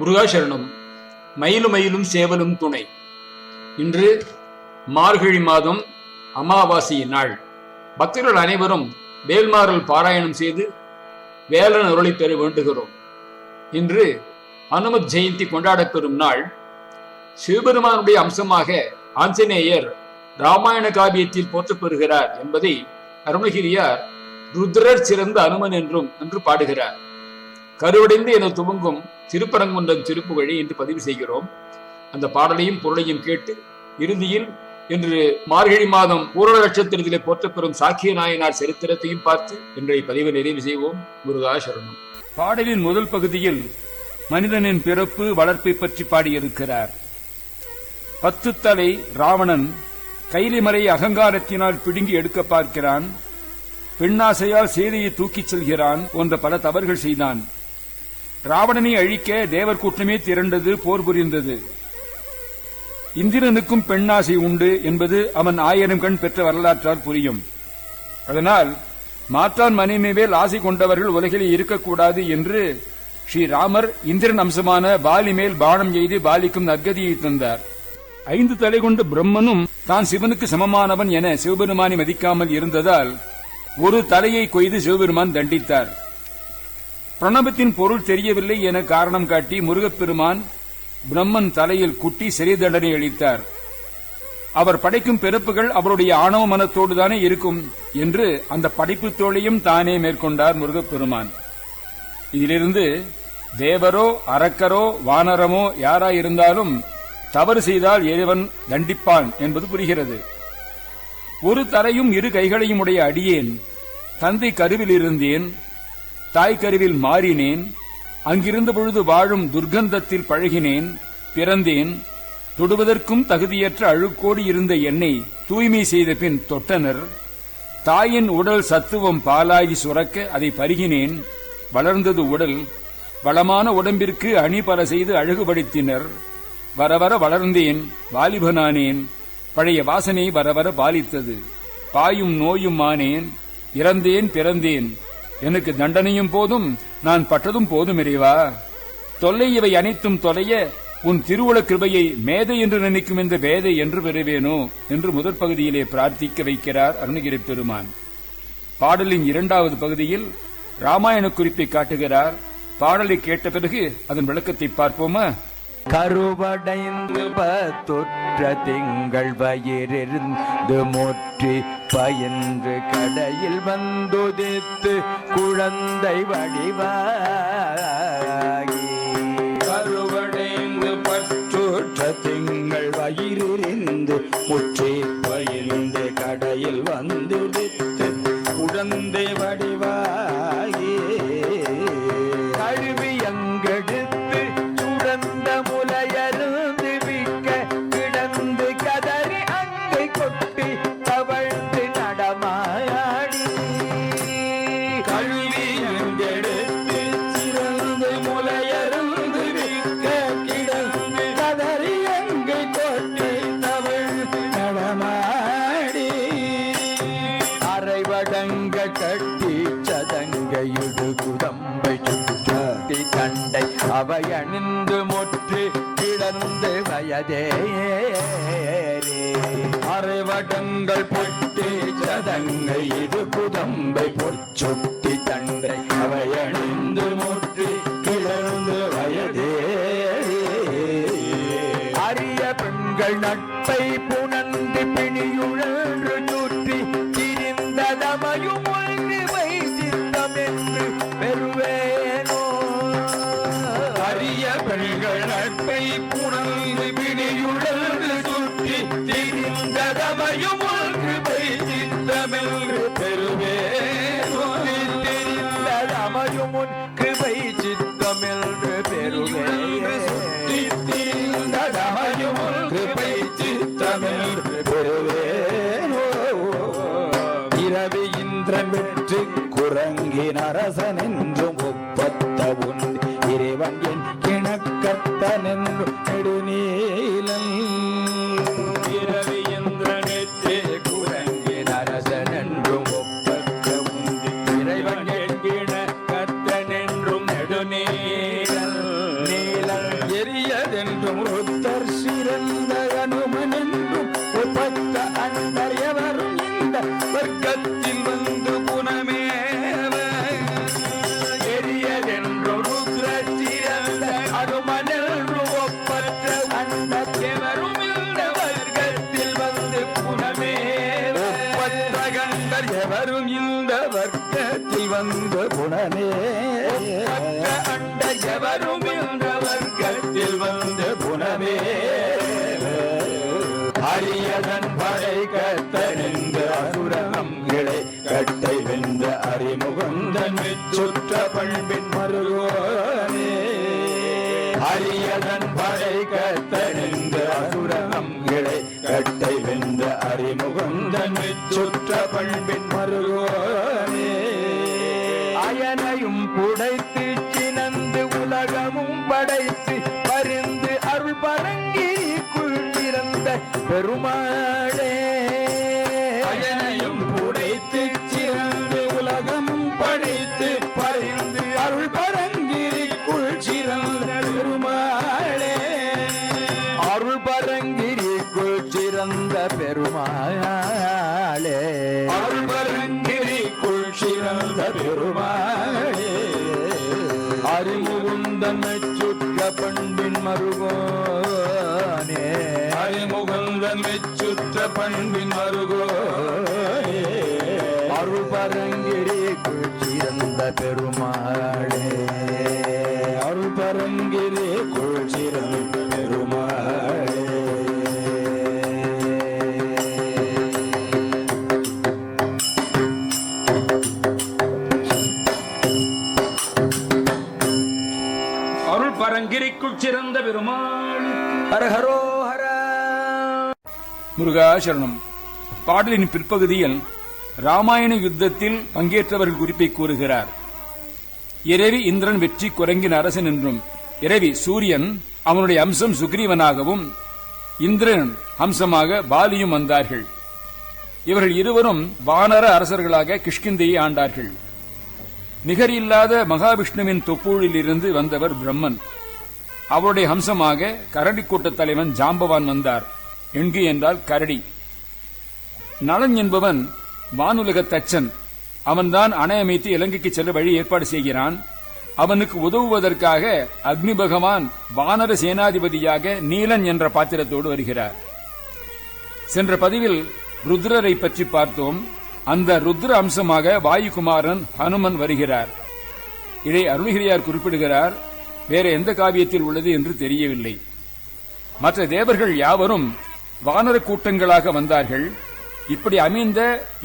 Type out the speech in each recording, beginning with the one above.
முருகாசரணம். மயிலும் மயிலும் சேவலும் துணை. இன்று மார்கழி மாதம் அமாவாசை நாள். பக்தர்கள் அனைவரும் வேல்மாறல் பாராயணம் செய்து வேலன் அருளை பெற வேண்டுகிறோம். இன்று அனுமத் ஜெயந்தி கொண்டாடப்பெறும் நாள். சிவபெருமானுடைய அம்சமாக ஆஞ்சநேயர் ராமாயண காவியத்தில் போற்றப்பெறுகிறார் என்பதை அருணகிரியார் ருத்ரர் சிறந்த அனுமன் என்றும் என்று பாடுகிறார். கருவடைந்து என துவங்கும் திருப்பரங்குன்றம் திருப்புகழி என்று பதிவு செய்கிறோம். அந்த பாடலையும் பொருளையும் கேட்டு இறுதியில் இன்று மார்கழி மாதம் பூரண நட்சத்திரத்திலே போற்றப்பெறும் சாக்கிய நாயனார் சரித்திரத்தையும் பார்த்து இன்றைய பதிவை நிறைவு செய்வோம். முருகா சரணம். பாடலின் முதல் பகுதியில் மனிதனின் பிறப்பு வளர்ப்பை பற்றி பாடியிருக்கிறார். பத்து தலை ராவணன் கைலிமறை அகங்காரத்தினால் பிடுங்கி எடுக்க பார்க்கிறான். பெண்ணாசையால் சேதையை தூக்கிச் செல்கிறான் போன்ற பல தவறுகள் செய்தான். ராவணனை அழிக்க தேவர் கூட்டமே திரண்டது போர் புரிந்தது. இந்திரனுக்கும் பெண்ணாசை உண்டு என்பது அவன் ஆயிரம் கண் பெற்ற வரலாற்றால் புரியும். அதனால் மாற்றான் மனைவி மேல் ஆசை கொண்டவர்கள் உலகில் இருக்கக்கூடாது என்று ஸ்ரீராமர் இந்திரன் அம்சமான பாலி மேல் பானம் எய்து பாலிக்கும் நற்கதியை தந்தார். ஐந்து தலை கொண்ட பிரம்மனும் தான் சிவனுக்கு சமமானவன் என சிவபெருமானை மதிக்காமல் இருந்ததால் ஒரு தலையை கொய்து சிவபெருமான் தண்டித்தார். பிரணவத்தின் பொருள் தெரியவில்லை என காரணம் காட்டி முருகப்பெருமான் பிரம்மன் தலையில் குட்டி சிறை தண்டனை அளித்தார். அவர் படைக்கும் பிறப்புகள் அவருடைய ஆணவ மனத்தோடு தானே இருக்கும் என்று அந்த படைப்பு தோழியும் தானே மேற்கொண்டார் முருகப்பெருமான். இதிலிருந்து தேவரோ அரக்கரோ வானரமோ யாராயிருந்தாலும் தவறு செய்தால் இறைவன் தண்டிப்பான் என்பது புரிகிறது. ஒரு தலையும் இரு கைகளையும் உடைய அடியேன் தந்தை கருவில் இருந்தேன் தாய்க்கருவில் மாறினேன். அங்கிருந்த பொழுது வாழும் துர்க்கந்தத்தில் பழகினேன். பிறந்தேன். தொடுவதற்கும் தகுதியற்ற அழுக்கோடு இருந்த என்னை தூய்மை செய்த பின் தொட்டனர். தாயின் உடல் சத்துவம் பாலாகி சுரக்க அதை பருகினேன். வளர்ந்தது உடல். வளமான உடம்பிற்கு அணி பல செய்து அழகுபடுத்தினர் வரவர வளர்ந்தேன். வாலிபனானேன். பழைய வாசனை வரவர பாலித்தது. பாயும் நோயும் ஆனேன் இறந்தேன் பிறந்தேன். எனக்கு தண்டனையும் போதும் நான் பட்டதும் போதும் இறைவா. தொல்லை இவை அனைத்தும் தொலைய உன் திருவுள கிருபையை மேதை என்று நினைக்கும் இந்த வேதை என்று பெறுவேனோ என்று முதற் பகுதியிலே பிரார்த்திக்க வைக்கிறார் அருணகிரி பெருமான். பாடலின் இரண்டாவது பகுதியில் ராமாயண குறிப்பை காட்டுகிறார். பாடலை கேட்ட பிறகு அதன் விளக்கத்தை பார்ப்போமா? கருவடைந்து பத்தொற்ற திங்கள் வயிறிருந்து முற்றி பயின்று கடையில் வந்துதித்து குழந்தை வடிவார் அவையணிந்து முற்றி கிடந்து வயதே. அரைவடங்கள் பொட்டி சதங்கை இது குதம்பை பொற்சுட்டி தண்டை. அவையணிந்து முற்றி கிடந்து வயதே. அரிய பெண்கள் நட்பை புணர்ந்து பிணியுள்ள பிணியுழன்று சுற்றி திரிந்ததமையும் ஒன்று திரிந்ததமையும் திரிந்ததமையும் என்று பெறுவேனோ இரவி இந்திரன் வெற்றி குரங்கின் அரசன் என்றும் ஒப்பத்த உன் இறைவன் என் எவரும் இந்த வர்க்கத்தில் வந்த குணமே அண்ட எவரும் இந்த வர்க்கத்தில் வந்த குணமே அரியதன் படை கத்தனிந்த அசுரம் கிளை கட்டை வென்ற அறிமுகந்தன் சுற்ற பண்பின் அரியதன் படை கத்தனிந்த அசுரம்களை கட்டை வென்ற அறிமுகந்தன் சுற்ற பண்பின் மருகோனே. அயனையும் புடைத்து சினந்து உலகமும் படைத்து பரிந்து அருள் பரங்கிக்குள் இறந்த பெருமாளே. அயனையும் புடைத்து சிறந்து உலகமும் படைத்து பரிந்து பண்பின் மருகோனே அருள் பரங்கிரிக்குள் சிறந்த பெருமாளே. அருள் பரங்கிரிக்குள் சிறந்த பெருமாளே. அருள் பரங்கிரிக்குள் சிறந்த பெருமாள். ஹரஹரோ. ஹர முருகாசரணம். பாடலின் பிற்பகுதியில் ராமாயண யுத்தத்தில் பங்கேற்றவர்கள் குறிப்பை கூறுகிறார். இரவி இந்திரன் வெற்றி குரங்கின் அரசன் என்றும் இரவி சூரியன் அவனுடைய அம்சம் சுக்ரீவனாகவும் இந்திரன் அம்சமாக பாலியும் வந்தார்கள். இவர்கள் இருவரும் வானர அரசர்களாக கிஷ்கிந்தையை ஆண்டார்கள். நிகர் இல்லாத மகாவிஷ்ணுவின் தொப்பூழில் இருந்து வந்தவர் பிரம்மன். அவருடைய ஹம்சமாக கரடி கூட்டத் தலைவன் ஜாம்பவான் வந்தார். எங்கு என்றால் கரடி. நலன் என்பவன் வானுலக தச்சன். அவன்தான் அணை அமைத்து இலங்கைக்கு செல்ல வழி ஏற்பாடு செய்கிறான். அவனுக்கு உதவுவதற்காக அக்னி பகவான் வானர சேனாதிபதியாக நீலன் என்ற பாத்திரத்தோடு வருகிறார். சென்ற பதிவில் ருத்ரரை பற்றி பார்த்தோம். அந்த ருத்ர அம்சமாக வாயுகுமாரன் ஹனுமன் வருகிறார். இதை அருணகிரியார் குறிப்பிடுகிறார். வேற எந்த காவியத்தில் உள்ளது என்று தெரியவில்லை. மற்ற தேவர்கள் யாவரும் வானர கூட்டங்களாக வந்தார்கள். இப்படி அமைந்த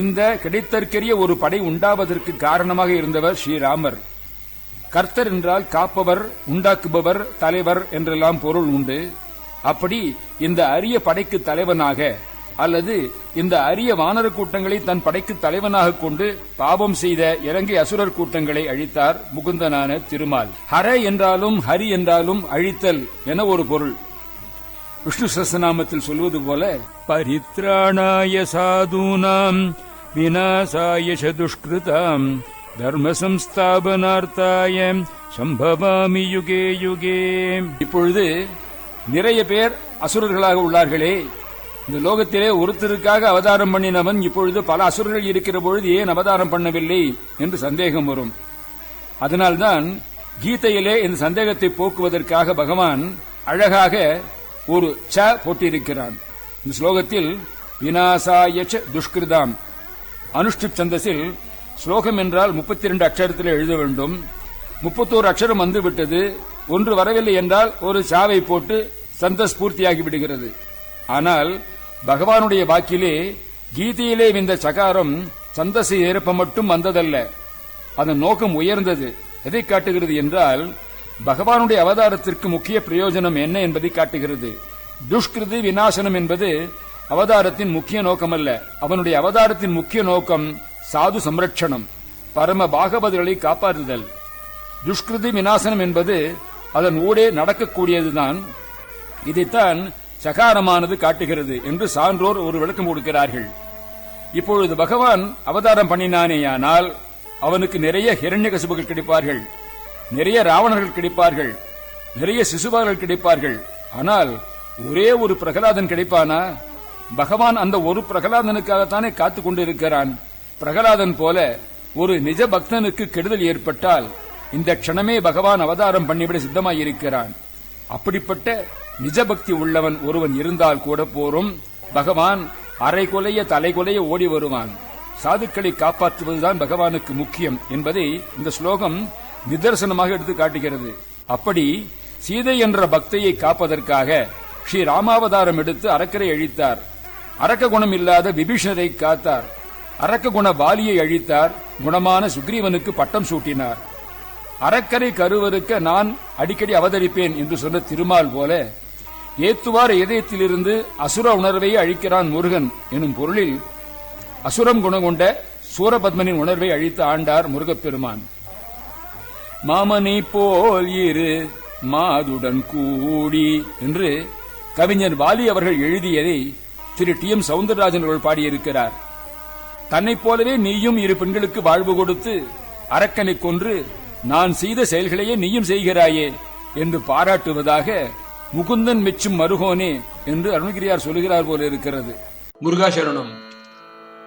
இந்த கிடைத்தற்கரிய ஒரு படை உண்டாவதற்கு காரணமாக இருந்தவர் ஸ்ரீராமர். கர்த்தர் என்றால் காப்பவர் உண்டாக்குபவர் தலைவர் என்றெல்லாம் பொருள் உண்டு. அப்படி இந்த அரிய படைக்கு தலைவனாக அல்லது இந்த அரிய வானர கூட்டங்களை தன் படைக்கு தலைவனாக கொண்டு பாவம் செய்த இலங்கை அசுரர் கூட்டங்களை அழித்தார் முகுந்தனான திருமால். ஹர என்றாலும் ஹரி என்றாலும் அழித்தல் என ஒரு பொருள். விஷ்ணு சஸ்நாமத்தில் சொல்வது போல பரித்ராணாய சாதூனாம் விநாசாய ச துஷ்கிருதாம் தர்ம சம்ஸ்தாபனார்த்தாய சம்பவாமி யுகே யுகே. இப்பொழுது நிறைய பேர் அசுரர்களாக உள்ளார்களே. இந்த லோகத்திலே ஒருத்தருக்காக அவதாரம் பண்ணினவன் இப்பொழுது பல அசுரர்கள் இருக்கிற பொழுது ஏன் அவதாரம் பண்ணவில்லை என்று சந்தேகம் வரும். அதனால்தான் கீதையிலே இந்த சந்தேகத்தை போக்குவதற்காக பகவான் அழகாக ஒரு ச போட்டிருக்கிறான் இந்த ஸ்லோகத்தில் வினாசாய துஷ்கிருதாம். அனுஷ்டிப் சந்தஸில் ஸ்லோகம் என்றால் முப்பத்தி இரண்டு அக்ஷரத்தில் எழுத வேண்டும். முப்பத்தோரு அக்ஷரம் வந்துவிட்டது ஒன்று வரவில்லை என்றால் ஒரு சாவை போட்டு சந்தஸ் பூர்த்தியாகி விடுகிறது. ஆனால் பகவானுடைய வாக்கிலே கீதையிலே இந்த சகாரம் சந்தசை ஏற்ப மட்டும் வந்ததல்ல. அதன் நோக்கம் உயர்ந்தது. எதை காட்டுகிறது என்றால் பகவானுடைய அவதாரத்திற்கு முக்கிய பிரயோஜனம் என்ன என்பதை காட்டுகிறது. துஷ்கிருதி விநாசனம் என்பது அவதாரத்தின் முக்கிய நோக்கமல்ல. அவனுடைய அவதாரத்தின் முக்கிய நோக்கம் சாது சம்ரட்சணம் பரம பாகவதர்களை காப்பாற்றுதல். துஷ்கிருதி விநாசனம் என்பது அதன் ஊடே நடக்கக்கூடியதுதான். இதைத்தான் சகாரமானது காட்டுகிறது என்று சான்றோர் ஒரு விளக்கம் கொடுக்கிறார்கள். இப்பொழுது பகவான் அவதாரம் பண்ணினானேயானால் அவனுக்கு நிறைய ஹிரண்ய கசுபுகள் கிடைப்பார்கள். நிறைய ராவணர்கள் கிடைப்பார்கள் நிறைய சிசுபார்கள் கிடைப்பார்கள். ஆனால் ஒரே ஒரு பிரகலாதன் கிடைப்பானா? பகவான் அந்த ஒரு பிரகலாதனுக்காகத்தானே காத்து கொண்டிருக்கிறான். பிரகலாதன் போல ஒரு நிஜ பக்தனுக்கு கெடுதல் ஏற்பட்டால் இந்த க்ஷணமே பகவான் அவதாரம் பண்ணிவிட சித்தமாயிருக்கிறான். அப்படிப்பட்ட நிஜ பக்தி உள்ளவன் ஒருவன் இருந்தால் கூட போரும். பகவான் அரை கொலைய தலை கொலைய ஓடி வருவான். சாதுக்களை காப்பாற்றுவதுதான் பகவானுக்கு முக்கியம் என்பதை இந்த ஸ்லோகம் நிதர்சனமாக எடுத்து காட்டுகிறது. அப்படி சீதை என்ற பக்தையை காப்பதற்காக ஸ்ரீ ராமாவதாரம் எடுத்து அரக்கரை அழித்தார். அரக்க குணம் இல்லாத விபீஷணரை காத்தார். அரக்க குண வாலியை அழித்தார். குணமான சுக்ரீவனுக்கு பட்டம் சூட்டினார். அரக்கரை கருவறுக்க நான் அடிக்கடி அவதரிப்பேன் என்று சொன்ன திருமால் போல ஏத்துவார் இதயத்திலிருந்து அசுர உணர்வை அழிக்கிறான் முருகன் எனும் பொருளில் அசுரம் குணம் கொண்ட சூரபத்மனின் உணர்வை அழித்து ஆண்டார் முருகப்பெருமான். மாமனி போல் இரு மாதுடன் கூடி என்று கவிஞர் வாலி அவர்கள் எழுதியதை திரு டி எம் சவுந்தரராஜன் அவர்கள் பாடியிருக்கிறார். தன்னைப் போலவே நீயும் இரு பெண்களுக்கு வாழ்வு கொடுத்து அரக்கனை கொன்று நான் செய்த செயல்களையே நீயும் செய்கிறாயே என்று பாராட்டுவதாக முகுந்தன் மெச்சும் மருகோனே என்று அருணகிரியார் சொல்லுகிறார் போல இருக்கிறது. முருகாசரணம்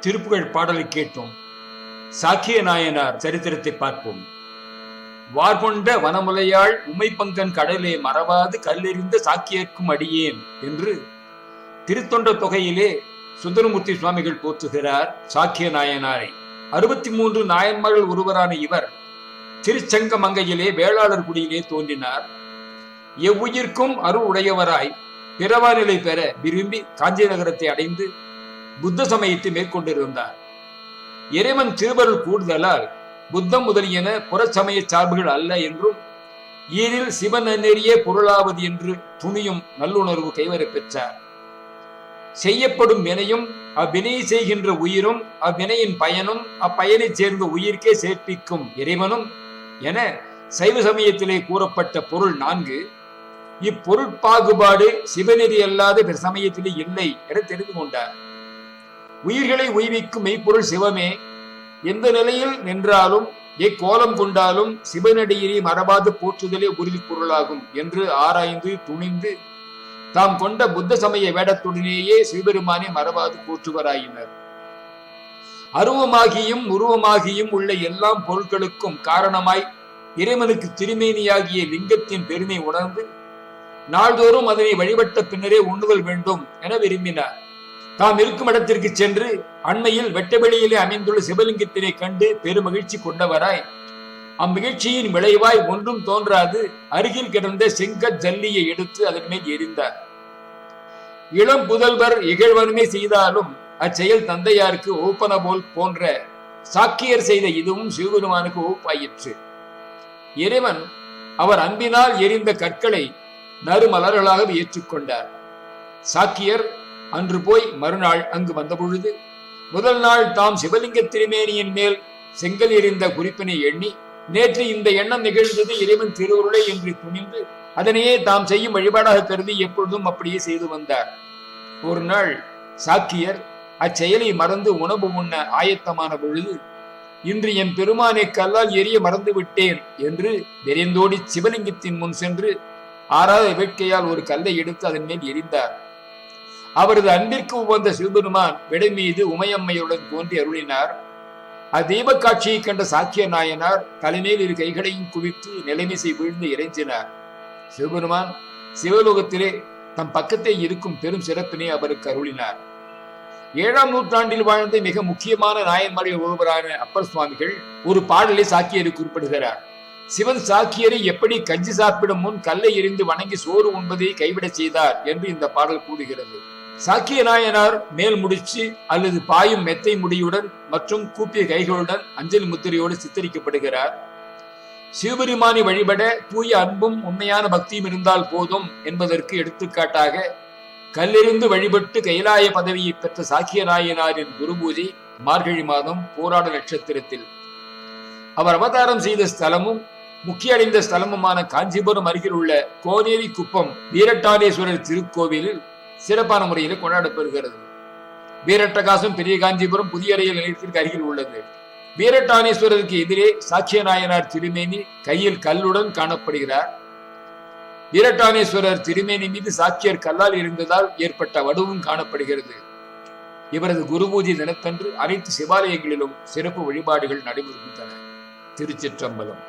திருப்புகழ் பாடலை கேட்டோம். சாக்கிய நாயனார் சரித்திரத்தை பார்ப்போம். வார்கொண்ட வனமுலையாள் உமைப்பங்கன் கடலே மறவாது கல்லெறிந்த சாக்கியர்க்கும் அடியேன் என்று திருத்தொண்ட தொகையிலே சுந்தரமூர்த்தி சுவாமிகள் போற்றுகிறார் சாக்கிய நாயனாரை. அறுபத்தி மூன்று நாயன்மார்கள் ஒருவரான இவர் திருச்சங்கமங்கையிலே வேளாளர் குடியிலே தோன்றினார். எவ்வுயிர்க்கும் அருள் உடையவராய் பிறவாநிலை பெற விரும்பி காஞ்சி நகரத்தை அடைந்து புத்த சமயத்தை மேற்கொண்டிருந்தார். இறைவன் திருவருள் கூடுதலால் புத்தம் முதலியன புறச்சமய சார்புகள் அல்ல என்றும் ஈரில் சிவன் நெறியே பொருளாவது என்று துணியும் நல்லுணர்வு கைவரப் பெற்றார். செய்யப்படும் வினையும் அவ்வினையை செய்கின்ற உயிரும் அவ்வினையின் பயனும் அப்பயனை சேர்ந்த உயிர்க்கே சேர்ப்பிக்கும் இறைவனும் என சைவ சமயத்திலே கூறப்பட்ட பொருள் நான்கு. இப்பொருட்பாகுபாடு சிவநெறி அல்லாத பிற சமயத்திலே இல்லை என தெரிந்து கொண்டார். உயிர்களை உய்விக்கும் மெய்ப்பொருள் சிவமே எந்த நிலையில் நின்றாலும் எக்கோலம் கொண்டாலும் சிவனடியினை மரபாது போற்றுதலே உறுதி பொருளாகும் என்று ஆராய்ந்து துணிந்து தாம் கொண்ட புத்த சமய வேடத்துடனேயே சிவபெருமானை மரபாது போற்றுவராயினர். அருவமாகியும் உருவமாகியும் உள்ள எல்லாம் பொருட்களுக்கும் காரணமாய் இறைவனுக்கு திருமேனியாகிய லிங்கத்தின் பெருமை உணர்ந்து நாள்தோறும் அதனை வழிபட்ட பின்னரே உண்ணுதல் வேண்டும் என விரும்பினார். தாம் இருக்கும் இடத்திற்கு சென்று அண்மையில் வெட்டவெளியிலே அமைந்துள்ள சிவலிங்கத்தினை கண்டு பெருமகிழ்ச்சி கொண்டவராய். அம்மகிழ்ச்சியின் விளைவாய் ஒன்றும் தோன்றாது. அருகில் கிடந்த செங்கற் ஜல்லியை எடுத்து அதன் மேல் எரிந்தார் இளம் புதல்வர் இகழ்வனுமே செய்தாலும் அச்செயல் தந்தையாருக்கு ஓப்பன போல் போன்ற சாக்கியர் செய்த இதுவும் சிவபெருமானுக்கு ஓப்பாயிற்று. இறைவன் அவர் அன்பினால் எரிந்த கற்களை நறுமலர்களாக ஏற்றுக்கொண்டார். சாக்கியர் அன்று போய் மறுநாள் அங்கு வந்தபொழுது முதல் நாள் தாம் சிவலிங்க திருமேனியின் மேல் செங்கல் எறிந்த குறிப்பினை எண்ணி நேற்று இந்த எண்ணம் நிகழ்ந்தது இறைவன் திருவுருளை என்று துணிந்து அதனையே தாம் செய்யும் வழிபாடாக கருதி எப்பொழுதும் அப்படியே செய்து வந்தார். ஒரு நாள் சாக்கியர் அச்செயலை மறந்து உணவு உண்ண ஆயத்தமான பொழுது இன்று என் பெருமானை கல்லால் எரிய மறந்து விட்டேன் என்று விரைந்தோடி சிவலிங்கத்தின் முன் சென்று ஆறாத வேட்கையால் ஒரு கல்லை எடுத்து அதன் மேல் எரிந்தார் அவரது அன்பிற்கு உவந்த சிவபெருமான் விடை மீது உமையம்மையுடன் தோன்றி அருளினார். அதீப காட்சியை கண்ட சாக்கிய நாயனார் தலைமையில் இரு கைகளையும் குவித்து நிலைமிசை வீழ்ந்து இறைஞ்சினார். சிவபெருமான் சிவலோகத்திலே தம் பக்கத்தை இருக்கும் பெரும் சிறப்பினை அவருக்கு அருளினார். ஏழாம் நூற்றாண்டில் வாழ்ந்த மிக முக்கியமான நாயன்மாரில் ஒருவரான அப்பர் சுவாமிகள் ஒரு பாடலை சாக்கியரை குறிப்பிடுகிறார். சிவன் சாக்கியரை எப்படி கஞ்சி சாப்பிடும் முன் கல்லை எரிந்து வணங்கி சோறு உண்பதை கைவிடச் செய்தார் என்று இந்த பாடல் கூறுகிறது. சாக்கிய நாயனார் மேல் முடிச்சு அல்லது பாயும் மெத்தை முடியுடன் மற்றும் கூப்பிய கைகளுடன் அஞ்சலி முத்திரையோடு சித்தரிக்கப்படுகிறார். சிவபெருமானை வழிபட தூய அன்பும் உண்மையான பக்தியும் இருந்தால் போதும் என்பதற்கு எடுத்துக்காட்டாக கல்லிருந்து வழிபட்டு கைலாய பதவியை பெற்ற சாக்கிய நாயனாரின் குரு பூஜை மார்கழி மாதம் போராட நட்சத்திரத்தில். அவர் அவதாரம் செய்த ஸ்தலமும் முக்கிய அடைந்த ஸ்தலமுமான காஞ்சிபுரம் அருகில் உள்ள கோனேரி குப்பம் வீரட்டானேஸ்வரர் திருக்கோவிலில் சிறப்பான முறையில் கொண்டாடப்படுகிறது வீரட்டகாசம் பெரிய காஞ்சிபுரம் புதிய ரயில் நிலையத்திற்கு அருகில் உள்ளது. வீரட்டானேஸ்வரருக்கு எதிரே சாக்கிய நாயனார் திருமேனி கையில் கல்லுடன் காணப்படுகிறார். வீரட்டானேஸ்வரர் திருமேனி மீது சாக்கியர் கல்லால் இருந்ததால் ஏற்பட்ட வடுவும் காணப்படுகிறது. இவரது குருபூஜை தினத்தன்று அனைத்து சிவாலயங்களிலும் சிறப்பு வழிபாடுகள் நடைபெறுகின்றன. திருச்சிற்றம்பலம்.